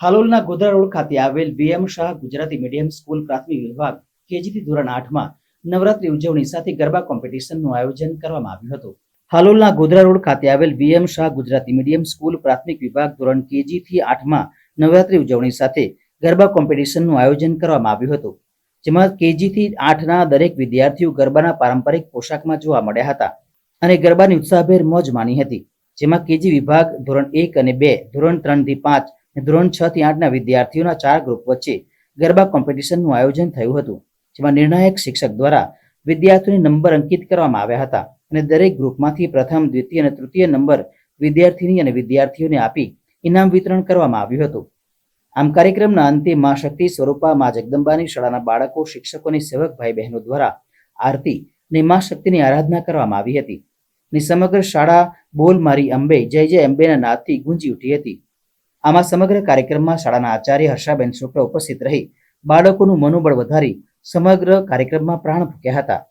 હાલોલના Godhra road ખાતે આવેલ VM Shah Gujarati medium school પ્રાથમિક વિભાગ કેજીથી ધોરણ આઠમાં નવરાત્રી ઉજવણી સાથે ગરબા કોમ્પિટિશનનું આયોજન કરવામાં આવ્યું હતું. હાલોલના ગોધરા રોડ ખાતે આવેલ VM Shah Gujarati medium school પ્રાથમિક વિભાગ ધોરણ કેજી થી આઠમાં નવરાત્રી ઉજવણી સાથે ગરબા કોમ્પિટિશનનું આયોજન કરવામાં આવ્યું હતું. જેમાં કેજી થી આઠના દરેક વિદ્યાર્થીઓ ગરબાના પારંપરિક પોશાકમાં જોવા મળ્યા હતા અને ગરબાની ઉત્સાહભેર મોજ માણી હતી. જેમાં કેજી વિભાગ ધોરણ એક અને બે, ધોરણ ત્રણથી પાંચ ધોરણ છ થી આઠના વિદ્યાર્થીઓના ચાર ગ્રુપ વચ્ચે ગરબા કોમ્પિટિશનનું આયોજન થયું હતું, જેમાં નિર્ણાયક શિક્ષક દ્વારા વિદ્યાર્થીઓને નંબર અંકિત કરવામાં આવ્યા હતા અને દરેક ગ્રુપમાંથી પ્રથમ, દ્વિતીય અને તૃતીય નંબર વિદ્યાર્થીની અને વિદ્યાર્થીઓને આપી ઇનામ વિતરણ કરવામાં આવ્યું હતું. આમ કાર્યક્રમના અંતે મા શક્તિ સ્વરૂપા, મા જગદંબાની શાળાના બાળકો, શિક્ષકોની સેવક ભાઈ બહેનો દ્વારા આરતી અને મા શક્તિની આરાધના કરવામાં આવી હતી. ને સમગ્ર શાળા બોલ મારી અંબે, જય જય અંબેના નાદથી ગુંજી ઉઠી હતી. આમાં સમગ્ર કાર્યક્રમમાં શાળાના આચાર્ય હર્ષાબેન શુક્લ ઉપસ્થિત રહી બાળકોનું મનોબળ વધારી સમગ્ર કાર્યક્રમમાં પ્રાણ ફૂક્યા હતા.